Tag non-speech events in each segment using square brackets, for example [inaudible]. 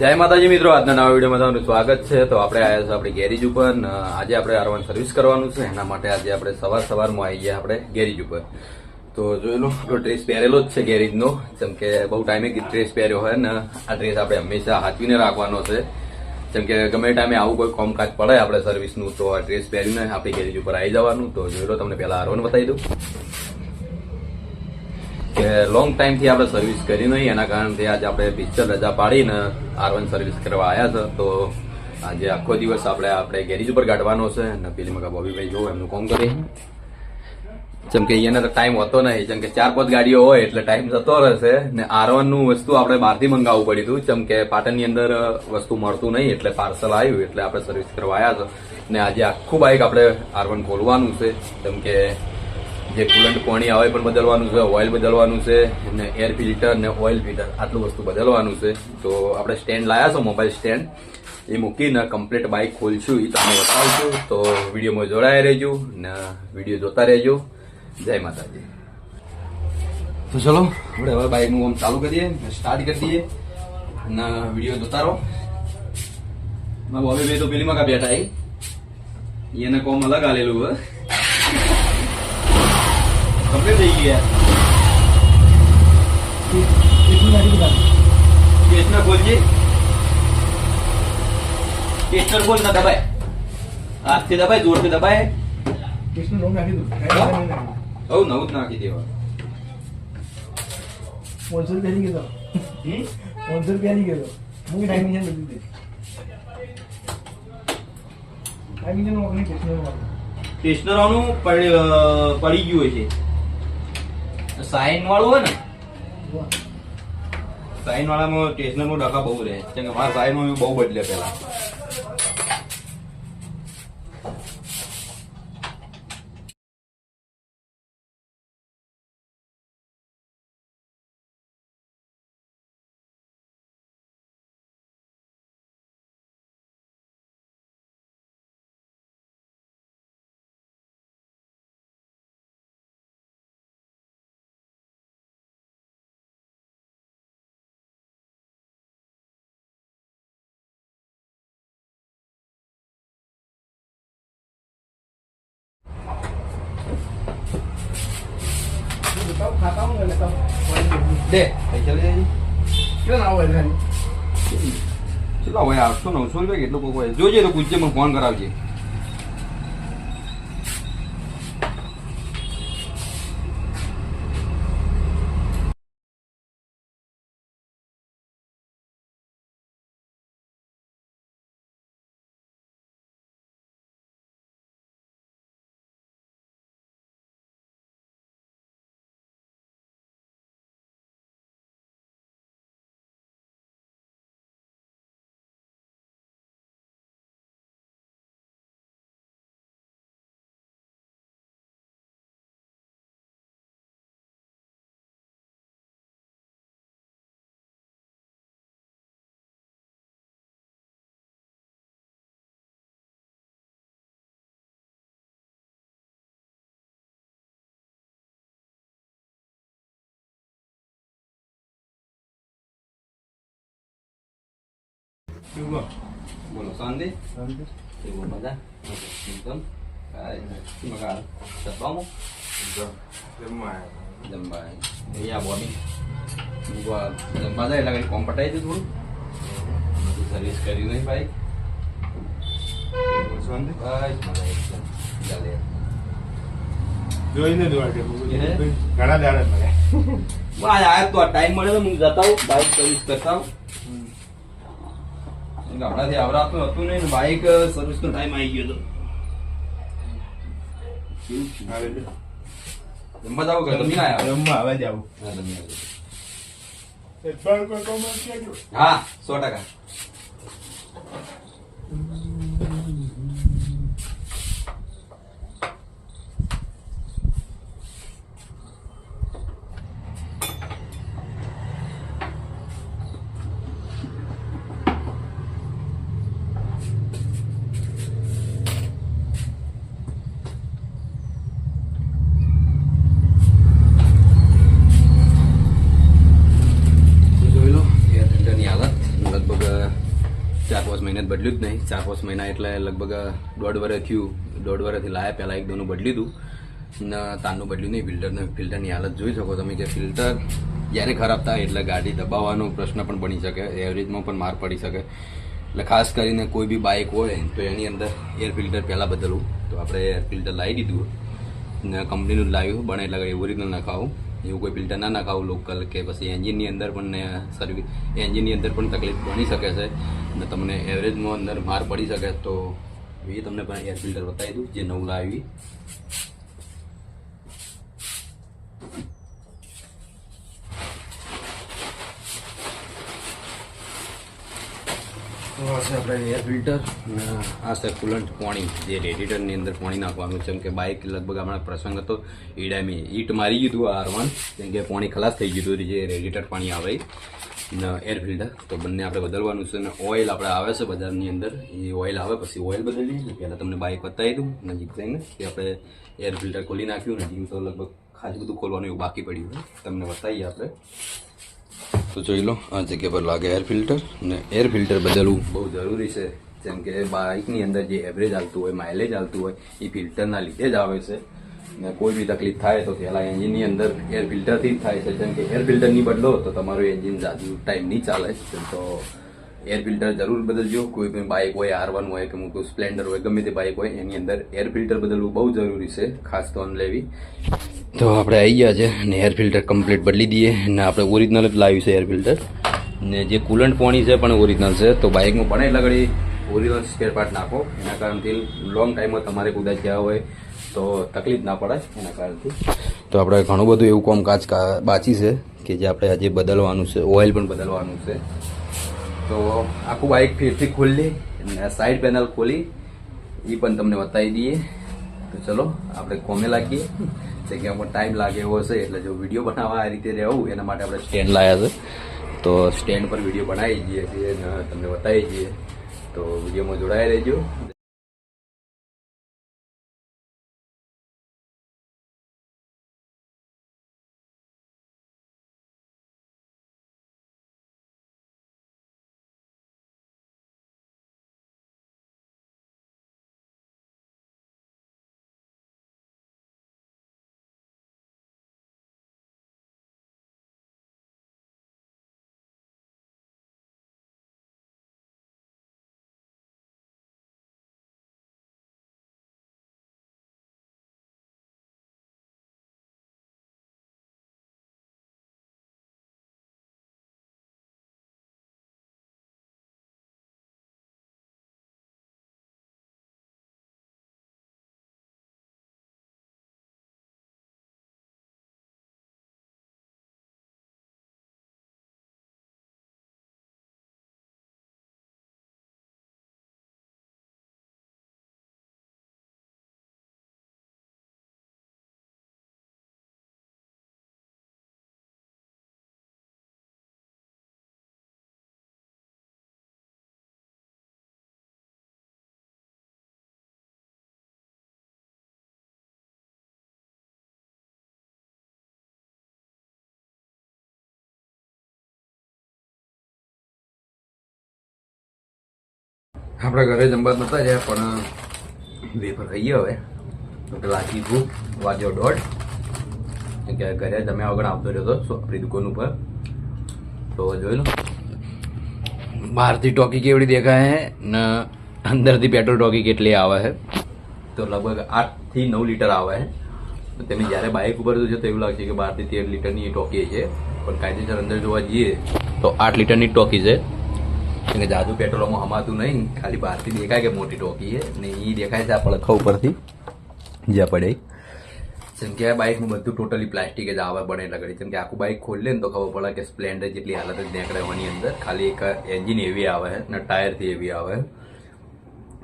જય માતાજી મિત્રો, આજના નવા વિડીયોમાં તમારું સ્વાગત છે. તો આપણે આવ્યા છે આપણી ગેરેજ ઉપર. આજે આપણે આરવાન સર્વિસ કરવાનું છે. એના માટે આજે આપણે સવાર સવારમાં આવી ગયા આપણે ગેરેજ ઉપર. તો જોઈ લો, આપણો ડ્રેસ પહેરેલો જ છે ગેરેજનો. જેમ કે બહુ ટાઈમે ડ્રેસ પહેર્યો હોય ને, આ ડ્રેસ આપણે હંમેશા હાચવીને રાખવાનો છે. જેમ કે ગમે ટાઈમે આવું કોઈ કામકાજ પડે આપણે સર્વિસનું તો આ ડ્રેસ પહેરીને આપણી ગેરેજ ઉપર આવી જવાનું. તો જોઈ તમને પહેલા આરવાન બતાવી દઉં. કે લોંગ ટાઈમથી આપણે સર્વિસ કરી નહીં, એના કારણથી આજે આપણે પિક્ચર રજા પાડીને આર વન સર્વિસ કરવા આવ્યા છે. તો આજે આખો દિવસ આપણે આપણે ગેરેજ ઉપર કાઢવાનો છે અને પેલી મગા બોબીભાઈ જોઉં એમનું કામ કરી. જેમ કે અહીંયા તો ટાઈમ હોતો નહીં. જેમ કે ચાર પાંચ ગાડીઓ હોય એટલે ટાઈમ જતો રહેશે. ને આરનું વસ્તુ આપણે બહારથી મંગાવવું પડ્યું હતું. જેમ કે પાટણની અંદર વસ્તુ મળતું નહીં એટલે પાર્સલ આવ્યું એટલે આપણે સર્વિસ કરવા આવ્યા છે. ને આજે આખું બાઇક આપણે આર ખોલવાનું છે. જેમ કે જે કુલન્ટ પાણી આવે પણ બદલવાનું છે ઓઇલ બદલવાનું છે, ને એર ફિલ્ટર ને ઓઇલ ફિલ્ટર આટલું વસ્તુ બદલવાનું છે. તો આપણે સ્ટેન્ડ લાયા છો મોબાઈલ સ્ટેન્ડ એ મૂકીને કમ્પ્લીટ બાઇક ખોલશું એ તમને બતાવશું. તો વિડીયોમાં જોડાયા રહેજો ને વીડિયો જોતા રહેજો. જય માતાજી. તો ચલો, આપણે હવે બાઇકનું આમ ચાલુ કરીએ સ્ટાર્ટ કરી દઈએ અને વીડિયો જોતા રહો. બોબી બે તો પેલીમાં કા બેઠા એને કોમ અલગ આલેલું હોય કમ્પ્લીટ થઈ ગયા કેસના ખોલજે કેસર બોલ ના દબાય. હાથથી દબાય જોરથી દબાય. કૃષ્ણ નવું નાખી દઉં હવ નવું જ નાખી દેવા પાંચસો રૂપિયાની કીધો પાંચસો રૂપિયાની કીધો હું ટાઈમિંગ છે બધી ટાઈમિંગ છે પડી અ, પડી ગયું હોય છે. સાઈન વાળું હોય ને? સાઈન વાળામાં સ્ટેશનરનો ડખા બહુ રહે કેમ કે મારા સાઈન બહુ બદલે પેલા હું એટલે દે. પૈસા લઈ જઈએ કેટલા ના હોય ખાલી કેટલા હોય આઠસો નવસો રૂપિયા કેટલું કોઈ જોજે તો પૂછજે મને ફોન કરાવજે. બોલો શાંતિ એવું મજા એકદમ મગા જમવામાં જમવા અહીંયા બોબી જમવા જાય એટલે કોમ પટાઈ દઉં થોડું સર્વિસ કરી નહીં ભાઈ બસ મજા એકદમ ચાલે જોઈને જોવા? ઘણા દાડા મળ્યા આયા તો ટાઈમ મળે તો હું જતા હું બાઇક સર્વિસ કરતા હું હમણાંથી આવરાતું હતું નહીં ને બાઇક સર્વિસ નો ટાઈમ આવી ગયો હતો જમવા જાવ કે તમે આવ્યા રમવા આવે. જ આવું હા, તમે હા સો ટકા જોઈ લો એર ફિલ્ટરની હાલત લગભગ ચાર પાંચ મહિના જ બદલ્યું જ નહીં. ચાર પાંચ મહિના એટલે લગભગ દોઢ વર્ષ થયું. દોઢ વર્ષથી લાયા પહેલાં એક દોનું બદલી દીધું ને તારનું બદલ્યું નહીં. ફિલ્ટરને ફિલ્ટરની હાલત જોઈ શકો તમે કે ફિલ્ટર જ્યારે ખરાબ થાય એટલે ગાડી દબાવવાનો પ્રશ્ન પણ બની શકે. એવરેજમાં પણ માર પડી શકે. એટલે ખાસ કરીને કોઈ બી બાઇક હોય, તો એની અંદર એર ફિલ્ટર પહેલાં બદલવું. તો આપણે એર ફિલ્ટર લાવી દીધું. ને કંપનીનું લાવ્યું. બને એટલે ઓરિજિનલ નખાવું. એવું કોઈ ફિલ્ટર ના નાખાવું લોકલ કે પછી એન્જિનની અંદર પણ સર્વિસ એન્જિનની અંદર પણ તકલીફ બની શકે છે. અને તમને એવરેજમાં અંદર માર પડી શકે તો એ તમને પણ એર ફિલ્ટર બતાવી દઉં, જે નવું લાવી તો આપણે એર ફિલ્ટર આ છે કુલન્ટ પાણી, જે રેડિટરની અંદર પાણી નાખવાનું છે. કે બાઇક લગભગ હમણાં પ્રસંગ હતો ઈડામી ઈટ મારી ગયું હતું આર વન કેમ કે પાણી ખલાસ થઈ ગયું હતું જે રેડિટર પાણી આવે એર ફિલ્ટર તો બંને આપણે બદલવાનું છે અને ઓઇલ આપણે આવે છે બજારની અંદર. એ ઓઇલ આવે, પછી ઓઇલ બદલી દઈએ પહેલાં તમને બાઇક બતાવી દઉં, નજીક થઈને કે આપણે એર ફિલ્ટર ખોલી નાખ્યું નજીક તો લગભગ ખાલી બધું ખોલવાનું એવું બાકી પડ્યું તમને બતાવીએ આપણે. તો જોઈ લો, આ જગ્યા પર લાગે એર ફિલ્ટર ને એર ફિલ્ટર બદલવું. બહુ જરૂરી છે. જેમ કે બાઇકની અંદર જે એવરેજ આવતું હોય માઇલેજ આવતું હોય એ ફિલ્ટરના લીધે જ આવે છે. ને કોઈ બી તકલીફ થાય તો પહેલાં એન્જિનની અંદર એર ફિલ્ટરથી જ થાય છે. જેમ કે એર ફિલ્ટર નહીં બદલો તો તમારું એન્જિન જાજુ ટાઈમ નહીં ચાલે તો એર ફિલ્ટર જરૂર બદલજો. કોઈ પણ બાઇક હોય આર વન હોય કે મોટું સ્પ્લેન્ડર હોય, ગમે તે બાઇક હોય, એની અંદર એર ફિલ્ટર બદલવું બહુ જરૂરી છે, ખાસ તો લેવી તો આપણે આવી ગયા છે ને એર ફિલ્ટર કમ્પ્લીટ બદલી દઈએ ને આપણે ઓરિજિનલ જ લાવ્યું છે એર ફિલ્ટર ને જે કુલન્ટ પાણી છે પણ ઓરિજિનલ છે, તો બાઇકમાં પણ એટલે ઘડી ઓરિજિનલ સ્પેર પાર્ટ નાખો. એના કારણથી લોંગ ટાઈમમાં તમારે કદાચ ગયા હોય તો તકલીફ ના પડે એના કારણથી. તો આપણે ઘણું બધું એવું કામકાજ કાચ બાકી છે કે જે આપણે આજે બદલવાનું છે ઓઇલ પણ બદલવાનું છે. તો આખું બાઇક ફેરથી ખોલી અને સાઈડ પેનલ ખોલી. એ પણ તમને બતાવી દઈએ. તો ચલો, આપણે કોમે લાગીએ. જગ્યામાં ટાઈમ લાગે એવો હશે એટલે જો વીડિયો બનાવવા આ રીતે રહેવું, એના માટે આપણે સ્ટેન્ડ લાવ્યા છે. તો સ્ટેન્ડ પર વીડિયો બનાવી દઈએ છીએ તમને બતાવી દઈએ. તો વિડીયોમાં જોડાઈ રહેજો. આપણા ઘરે જમવા નતા જાય પણ વેફર ખાઈએ હવે. લાગી ભૂખ, વાગ્યો દોઢ. કે ઘરે જમ્યા વગર આવતો રહ્યો હતો આપણી દુકાન ઉપર. તો જોઈ લો. બહારથી ટોકી કેવડી દેખાય ને અંદરથી પેટ્રોલ ટોકી કેટલી આવે છે તો લગભગ આઠથી નવ લીટર આવે છે તો તમે જ્યારે બાઇક ઉપર જશો તો એવું લાગશે કે બારથી તેર લીટરની એ ટોકી છે. પણ કાયદેસર અંદર જોવા જઈએ તો આઠ લીટરની ટોકી છે. કે જાદુ પેટ્રોલમાં હમાતું નહીં. ખાલી બહારથી દેખાય કે મોટી ટોકી છે. ને એ દેખાય છે આ પડખા ઉપરથી. જ્યાં પડે. જેમ કે આ બાઇકનું બધું ટોટલી પ્લાસ્ટિક જ આવે બને લગડી જેમ કે આખું બાઇક ખોલે ને તો ખબર પડે કે સ્પ્લેન્ડર જેટલી હાલત જ નીકળે એની અંદર. ખાલી એક એન્જિન એવી આવે છે ને ટાયરથી એવી આવે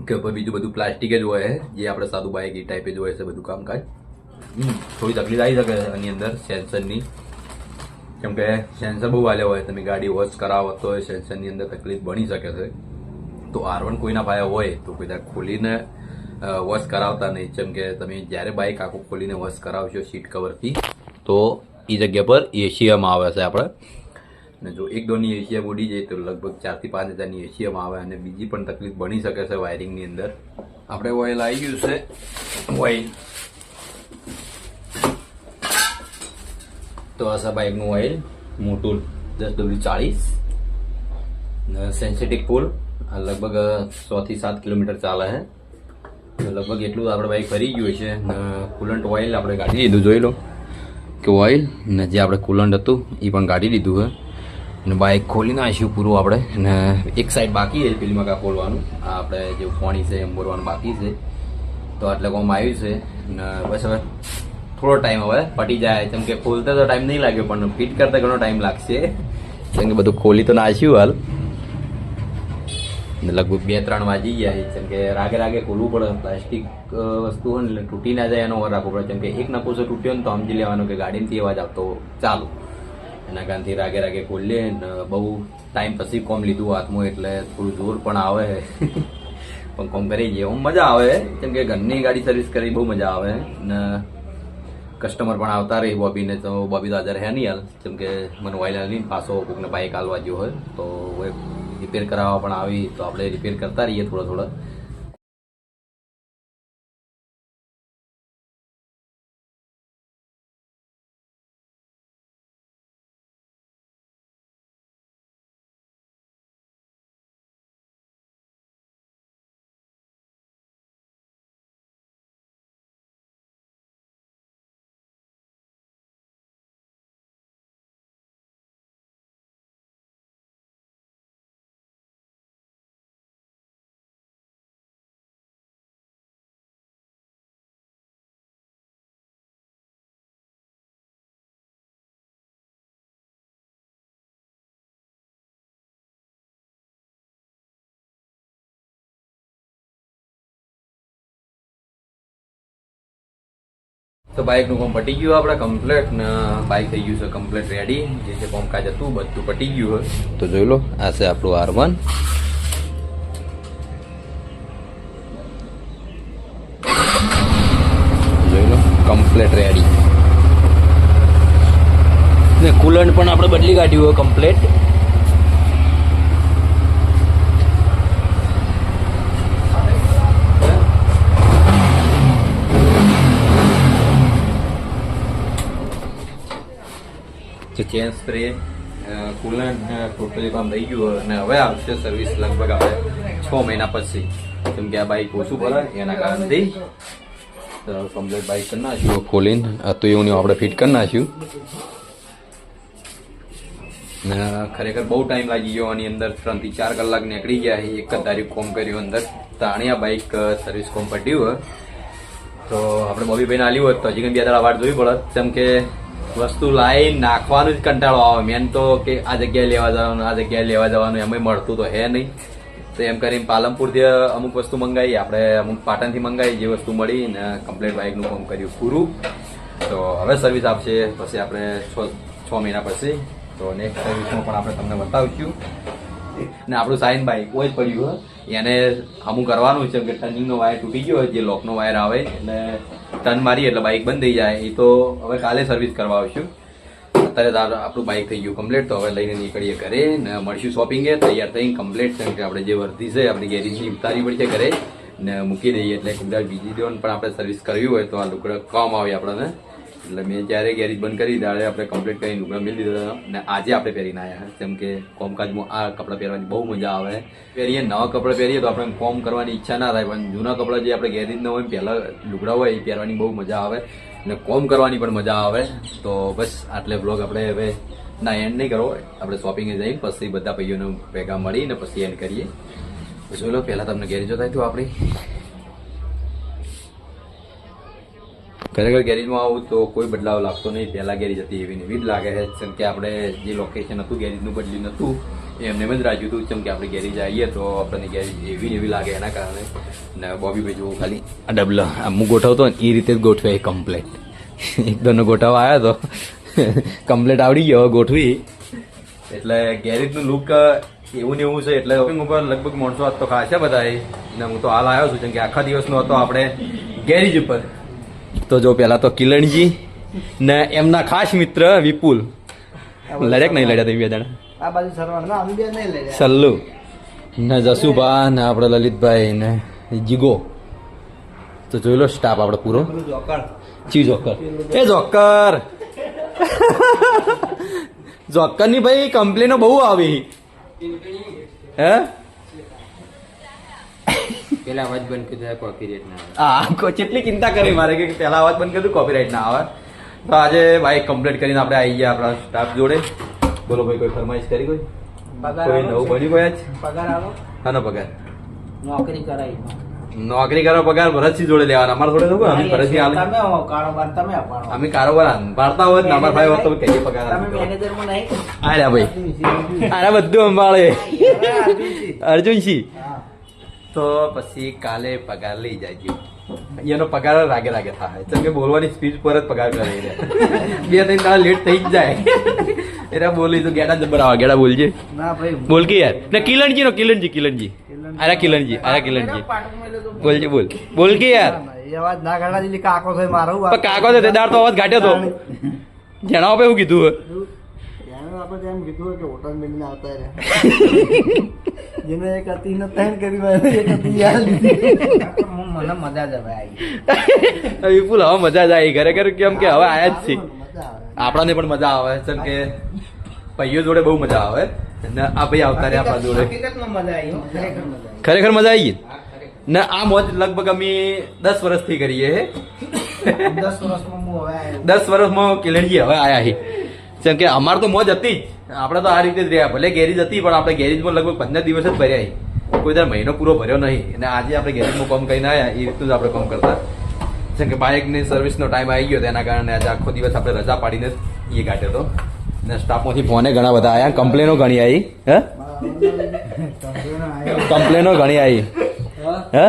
કે બીજું બધું પ્લાસ્ટિક જ હોય છે. જે આપણે સાદું બાઇક એ ટાઈપે જ હોય છે બધું કામકાજ. થોડી તકલીફ આવી શકે છે એની અંદર સેન્સરની કેમ કે સેન્સર બહુ વાલ્યા હોય, તમે ગાડી વોશ કરાવો તો સેન્સરની અંદર તકલીફ બની શકે છે. તો આર વન કોઈના પાયા હોય, તો દાડો ખોલીને વોશ કરાવતા નહીં. જેમ કે તમે જ્યારે બાઇક આખું ખોલીને વોશ કરાવશો સીટ કવરથી તો એ જગ્યા પર એશિયામાં આવે છે આપણે અને જો એક દોની એશિયા ઉડી જાય તો લગભગ ચારથી પાંચ હજારની એશિયામાં આવે અને બીજી પણ તકલીફ બની શકે છે વાયરિંગની અંદર. આપણે ઓઇલ આવી ગયું છે. ઓઇલ તો આ બાઇકનું ઓઇલ મોટું દસ ડબલ્યુ ચાળીસ સેન્સિટિક પુલ લગભગ સો થી સાત કિલોમીટર ચાલે છે. લગભગ એટલું આપણે બાઇક ફરી ગયું છે. ને કુલન્ટ ઓઇલ આપણે કાઢી લીધું, જોઈ લો. કે ઓઇલ ને જે આપણે કુલન્ટ હતું એ પણ કાઢી લીધું છે. અને બાઇક ખોલી નાખ્યું પૂરું આપણે. અને એક સાઈડ બાકી છે પેલી ખોલવાનું. આ આપણે જે પાણી છે એમ બોલવાનું બાકી છે. તો આટલે કોમ આવ્યું છે. ને બસ હવે થોડો ટાઈમ હવે પટી જાય. જેમ કે ખોલતા તો ટાઈમ નહીં લાગ્યો, પણ ફિટ કરતા ઘણો ટાઈમ લાગશે. જેમ કે બધું ખોલી તો નાખ્યું હાલ. લગભગ બે, ત્રણ વાગી ગયા છે. જેમ કે રાગે રાગે ખોલવું પડે. પ્લાસ્ટિક વસ્તુ હોય ને તૂટી ના જાય એનો ઓર રાખવો પડે. જેમ કે એક નકોસો તૂટ્યો ને તો સમજી લેવાનું કે ગાડીમાંથી અવાજ આવતો ચાલુ. એના કારણથી રાગે રાગે ખોલીએ ને બહુ ટાઈમ પછી કોમ લીધું હાથમાં એટલે થોડું જોર પણ આવે. પણ કોમ કરી જઈએ. મજા આવે. કેમ કે ઘરની ગાડી સર્વિસ કરી બહુ મજા આવે. ને કસ્ટમર પણ આવતા રહી, બોબીને તો બોબી તો હાજર હે નહીં હાલ. જેમ કે મને વાયલા નહીં, પાછો કોકને બાઇક હાલવા જેવું હોય, તો રિપેર કરાવવા પણ આવી, તો આપણે રિપેર કરતા રહીએ થોડા થોડા. તો બાઇકનું કામ પટી ગયું આપણે કમ્પ્લેટ ને બાઇક થઈ ગયું છે કમ્પ્લેટ રેડી જે છે કામકાજ હતું, બધું પટી ગયું હોય. તો જોઈ લો, આ છે આપણું આર વન જોઈ લો કમ્પ્લેટ રેડી ને કુલન્ટ પણ આપણે બદલી કાઢ્યું હોય કમ્પ્લેટ જે ચેન સ્પ્રે કુલન્ટ ટોટલી કામ રહી ગયું અને હવે આવશે સર્વિસ લગભગ આવે છ મહિના પછી. કેમ કે આ બાઇક ઓછું ભરાય, એના કારણથી. કમ્પ્લીટ બાઇક કરી નાખ્યું ખોલીને, આ તો એવું આપણે ફિટ કરી નાખ્યું. ખરેખર બહુ ટાઈમ લાગી ગયો, આની અંદર ત્રણથી ચાર કલાક નીકળી ગયા એક જ તારીખ કોમ કર્યું અંદર. તાણી બાઇક સર્વિસ કોમ પટ્યું તો આપણે બોબીભાઈને આલ્યું હોત તો હજી કંઈ બે દાડા વાર જોવી પડત. જેમ કે વસ્તુ લાવી નાખવાનું જ કંટાળો આવે. મેન તો કે આ જગ્યાએ લેવા જવાનું, આ જગ્યાએ લેવા જવાનું એમ મળતું તો હે નહીં. તો એમ કરીને પાલનપુરથી અમુક વસ્તુ મંગાવી આપણે અમુક પાટણથી મંગાવી જે વસ્તુ મળી ને કમ્પ્લેટ બાઇકનું કામ કર્યું પૂરું. તો હવે સર્વિસ આપશે, પછી આપણે છ છ મહિના પછી. તો નેક્સ્ટ સર્વિસમાં પણ આપણે તમને બતાવીશું. ને આપણું સાઇન બાઇક કોઈ જ પડ્યું એને આમું કરવાનું છે કે ટર્નિંગનો વાયર તૂટી ગયો હોય, જે લોકનો વાયર આવે, એટલે ટર્ન મારીએ એટલે બાઇક બંધ થઈ જાય. એ તો હવે કાલે સર્વિસ કરવા આવશું. અત્યારે આપણું બાઇક થઈ ગયું કમ્પ્લીટ તો હવે લઈને નીકળીએ ઘરે ને મળશું શોપિંગે તૈયાર થઈને કમ્પ્લીટ કે આપણે જે વર્ધી છે, આપણી ગેરેજની ઉતારી પડશે ઘરે ને મૂકી દઈએ એટલે કદાચ બીજી દિવસ પણ આપણે સર્વિસ કરવી હોય તો આ લુકડા કામ આવે આપણને. એટલે મેં જ્યારે ગેરેજ બંધ કરી ત્યારે આપણે કમ્પ્લીટ કરીને લુગડા મેળવી દીધા અને આજે આપણે પહેરીને આવ્યા જેમ કે કોમકાજમાં આ કપડાં પહેરવાની બહુ મજા આવે. પહેરીએ નવા કપડાં પહેરીએ તો આપણે કોમ કરવાની ઈચ્છા ના થાય, પણ જૂના કપડાં જે આપણે ગેરેજના હોય પહેલાં લુગડા હોય, એ પહેરવાની બહુ મજા આવે. અને કોમ કરવાની પણ મજા આવે. તો બસ આટલે બ્લોગ આપણે હવે ના એન્ડ નહીં કરો. આપણે શોપિંગે જઈને પછી બધા ભાઈઓને ભેગા મળીને પછી એન્ડ કરીએ. ચલો, પહેલાં તમને ગેરેજો થાય તો આપણી. ખરેખર ગેરેજમાં આવું તો કોઈ બદલાવ લાગતો નહીં. પહેલાં ગેરેજ હતી એવી એવી જ લાગે છે. જેમ કે આપણે જે લોકેશન હતું, ગેરેજનું બદલ્યું નહોતું. એ એમને એમ જ રાખ્યું હતું, જેમ કે આપણે ગેરેજ આવીએ તો આપણને ગેરેજ એવી એવી લાગે એના કારણે. ને બોબી ભાઈ ખાલી. આ ડબલ હું ગોઠવતો ને એ રીતે જ ગોઠવે કમ્પ્લેટ [laughs] એકદમનો ગોઠવવા આવ્યો તો. [laughs] કમ્પ્લેટ આવડી ગયો ગોઠવી. એટલે ગેરેજનું લુક એવું ને એવું છે. એટલે ઉપર લગભગ માણસો આજ તો ખાસા બધા. ને હું તો હાલ આવ્યો છું કેમ કે આખા દિવસનો હતો આપણે ગેરેજ ઉપર. તો જો પેલા તો કિલણજી ને એમના ખાસ મિત્ર વિપુલ. લડ્યા નહીં લડ્યા બે જણા સલ્લુ ને જસુભા ને આપણે લલિતભાઈ ને જીગો. તો જોઈ લો સ્ટાફ આપણે પૂરો. ચી જોકર? એ જોકર. [laughs] જોકરની ભાઈ કમ્પ્લેનો બહુ આવી. હે? પેલા અવાજ બંધ કરી દે કોપીરાઈટ ના આવે. હા કેટલી ચિંતા કરી મારે કે પેલા અવાજ બંધ કર્યું કોપીરાઇટ ના આવે. તો આજે ભાઈ કમ્પ્લીટ કરીને આપણે આવી ગયા આપણા સ્ટાફ જોડે. બોલો ભાઈ કોઈ ફરમાઈશ કરી કોઈ? કોઈ નવું બન્યું કોઈ આજ? પગાર આલો હાનો પગાર. નોકરી કરાવી. નોકરી કરો પગાર ભરતસિંહ જોડે લેવાના. અમારે થોડે શું અમે ભરતસિંહ આલે. તમે કારોબાર તમે અપાડો અમે કારોબાર સંભાળતા હોય ને અમારા ભાઈ હોત તો કહીએ પગાર તમે મેનેજરમાં નહીં? આલ્યા ભાઈ. આને બધું સંભાળે અર્જુનસિંહ. તો પછી કાલે પગાર લઈ જાય એનો પગાર રાગે રાગે થાય. કેમ કે બોલવાની સ્પીચ પર જ પગાર કરે બે ત્રણ દાડા લેટ થઈ જ જાય. એટલે બોલી તો ગેડા જબર આવા ગેડા બોલજે. ના ભાઈ બોલ કે યાર. ને કિલણજી નો કિલણજી કિલણજી. આરા કિલણજી આરા કિલણજી. બોલજે બોલ. બોલ કે યાર. અવાજ ના ગાડા દીધી કાકો થાય મારો કાકો છે તે દાડ તો અવાજ ઘાટ્યો તો. જણાવો પે એવું કીધું હે? ત્યાંનું આપણે જેમ કીધું કે હોટલ મેળવીને આવતા રહ્યા. [laughs] જેને એક હતી ને ત્રણ કરી એક હતી યાર મને મજા જ હવે આવી વિપુલ હવે મજા જ આવી. ખરેખર કેમ કે હવે આયા જ છે આપણાને પણ મજા આવે છે કે ભાઈઓ જોડે બહુ મજા આવે. અને આ ભાઈ આવતા રહ્યા આપણા જોડે. મજા આવી ખરેખર મજા આવી. ખરેખર મજા આવી ગઈ? ને આ મોજ લગભગ અમે દસ વર્ષથી કરીએ. હે દસ વર્ષમાં હું હવે આવ્યો દસ વર્ષમાં કિલણજી હવે આયા હી. કેમ કે અમારે તો મોજ હતી જ. આપણે તો આ રીતે જ રહ્યા. ભલે ગેરેજ હતી પણ આપણે ગેરેજમાં લગભગ પંદર દિવસ જ ભર્યા. કોઈ દર મહિનો પૂરો ભર્યો નહીં. અને આજે આપણે ગેરેજમાં કામ કરીને આવ્યા એ રીતનું જ આપણે કામ કરતા. જેમ કે બાઇકની સર્વિસનો ટાઈમ આવી ગયો તેના કારણે આજે આખો દિવસ આપણે રજા પાડીને એ કાઢ્યો હતો. ને સ્ટાફમાંથી ફોને ઘણા બધા આવ્યા કમ્પ્લેનો ઘણી આવી હે? કમ્પ્લેનો ઘણી આવી હે?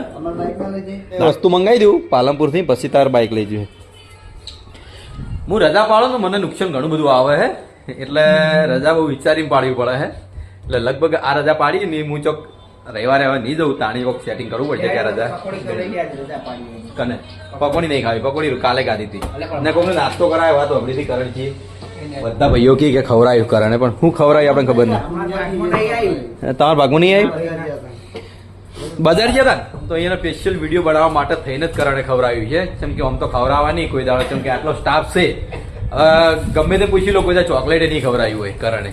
વસ્તુ મંગાવી દઉં પાલનપુરથી પછી તાર બાઇક લઈ જઈએ. હું રજા પાડું તો મને નુકસાન ઘણું બધું આવે હે. એટલે રજા બહુ વિચારીને પાડવી પડે હે. એટલે લગભગ આ રજા પાડી ને હું ચોક રવિવારે હવે નહીં જવું તાણી વખત સેટિંગ કરવું પડશે કે રજા. કને? પકોડી નહીં ખાવી પકોડી કાલે ખાધી હતી. ને કોઈને નાસ્તો કરાયો વાત અમરીથી કરે છે બધા ભાઈઓ કે ખવડાયું કરણે પણ હું ખવરાયું આપણને ખબર નહીં તમારા ભાગમાં નહીં આવ્યું? બજાર ગયા હતા. તો અહીંયા સ્પેશિયલ વીડિયો બનાવવા માટે થઈને જ કરણે ખવડાવ્યું છે. કેમ કે આમ તો ખવડાવવા નહીં કોઈ દાડો કેમ કે આટલો સ્ટાફ છે. ગમે તે પૂછી લો કોઈ ચોકલેટ નહીં ખવડાવ્યું હોય કરણે.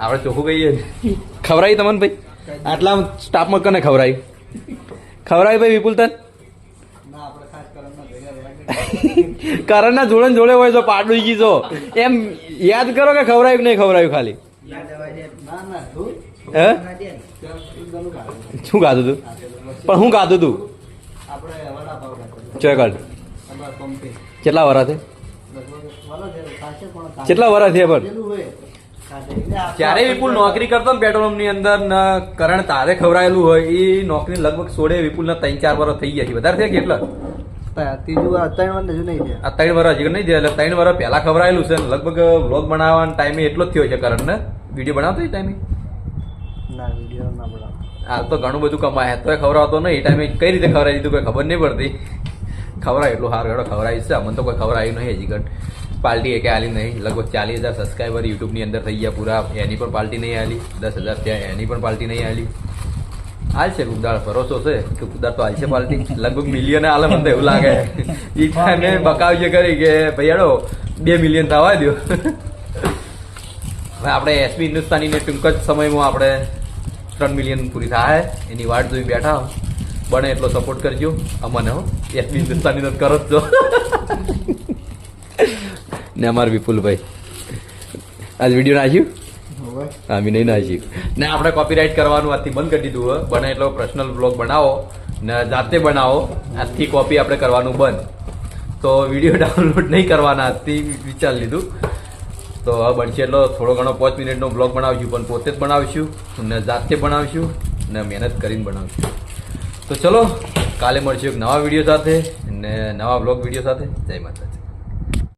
આપણે ચોખ્ખું કહીએ. ખવડાવી તમને ભાઈ? આટલા સ્ટાફમાં કને ખવડાવી. ખવડાવી ભાઈ વિપુલ તન કરણના જોડે જોડે હોય તો પાડું જી જો એમ યાદ કરો કે ખવડાવ્યું નહીં ખવડાવ્યું ખાલી? હે. શું ગાતું તું? પણ હું ગાતું તું? ચોકડ કેટલા વરા છે. કેટલા વરા છે પણ? જ્યારે વિપુલ નોકરી કરતો ને પેટ્રોલની અંદર કરણ તારે ખવડાયેલું હોય એ નોકરી લગભગ સોળે વિપુલ ના ત્રણ ચાર વર્ષ થઈ ગયા છે. વધારે થયા કેટલા ત્રીજું ત્રણ વાર નહીં થયા. ત્રણ વર્ષ હજી નહીં થયા એટલે ત્રણ વર્ષ પહેલા ખવડાયેલું છે લગભગ વ્લોગ બનાવવાના ટાઈમે એટલો જ થયો છે કરણ ને. વીડિયો બનાવતો એ ટાઈમે. હાલ તો ઘણું બધું કમાય તોય ખવડાવતો નહીં. એ ટાઈમે કઈ રીતે ખવડાવી દીધું કોઈ ખબર નહીં પડતી. ખવડાય એટલું હાર ઘડો ખવડાવી છે અમને તો કોઈ ખવડાવ્યું નહીં હજી ઘટ. પાર્ટી એકે આલી નહીં. લગભગ ચાલીસ હજાર સબસ્ક્રાઈબર યુટ્યુબની અંદર થઈ ગયા પૂરા. એની પણ પાર્ટી નહીં આલી. દસ હજાર ત્યાં એની પણ પાર્ટી નહીં આલી. હાલ છે કુદાળ ભરોસો છે કે કુદાળ તો હાલ છે પાર્ટી લગભગ મિલિયન હાલ મને એવું લાગે. એ ટાઈમે બકાવજે કરી કે ભાઈ હેડો, બે મિલિયન થવા દો હવે આપણે એસબી હિન્દુસ્તાનીને ટૂંક જ સમયમાં આપણે ત્રણ મિલિયન પૂરી થાય. એની વાટ જોઈ બેઠા. બને એટલો સપોર્ટ કરજો. અમને હો. એસબી હિન્દુસ્તાની તો કરો જ ને અમાર વિપુલભાઈ. આજ વીડિયો નાખ્યું? હા મેં નહીં નાખ્યું. ને આપણે કોપીરાઇટ કરવાનું આજથી બંધ કરી દીધું હોય બને એટલો પર્સનલ બ્લોગ બનાવો. ને જાતે બનાવો. આજથી કોપી આપણે કરવાનું બંધ. તો વીડિયો ડાઉનલોડ [laughs] નહીં કરવાના આજથી વિચાર લીધું. તો બનશે એટલો થોડો ઘણો પાંચ મિનિટનો બ્લોગ બનાવીશું, પણ પોતે જ બનાવશું ને જાતે બનાવીશું ને મહેનત કરીને બનાવશું. તો ચલો, કાલે મળશું એક નવા વીડિયો સાથે ને નવા બ્લોગ વીડિયો સાથે. જય માતા